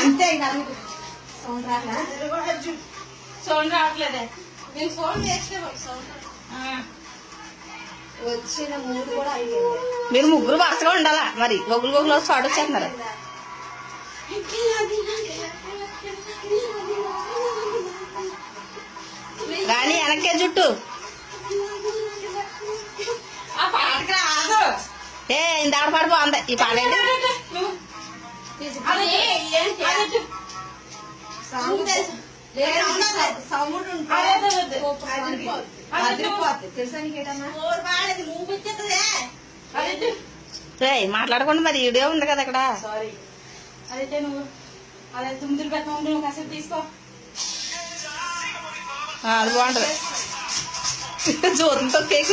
అంతే. సౌండ్ రావట్లేదే. నేను అయిపోయింది మీరు ముగ్గురు వరుసగా ఉండాలా? మరి ఒకరు ఒకరు షార్ట్ వచ్చేస్తున్నారు రాణి వెనక్కే జుట్టు. తెలుసా. నీకేటన్నా అదే రేయ్ మాట్లాడకుండా మరి వీడియో ఉంది కదా ఇక్కడ సారీ. అదైతే నువ్వు. అదే తుమ్మిదిలు పెట్టిన నువ్వు కాసేపు తీసుకో. ఆ, అది బాగుంటది. జ్యోతితో కేక్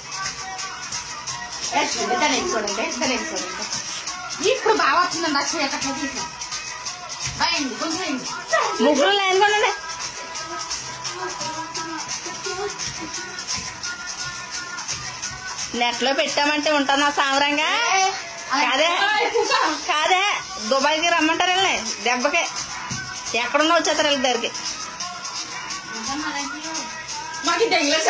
ఉక్సులు ఊడిపోయి ఇప్పుడు బాగా వచ్చిందండి తీసా కొంచెం ముగ్గురు లైన్ కొనండి నెట్లో పెట్టామంటే ఉంటాను సామరంగా కాదే కాదే దుబాయ్కి రమ్మంటారు వెళ్ళి దెబ్బకి. ఎక్కడున్నా వచ్చేస్తారు వీళ్ళ దగ్గరికి. మాకు ఇది ఇంగ్లీష్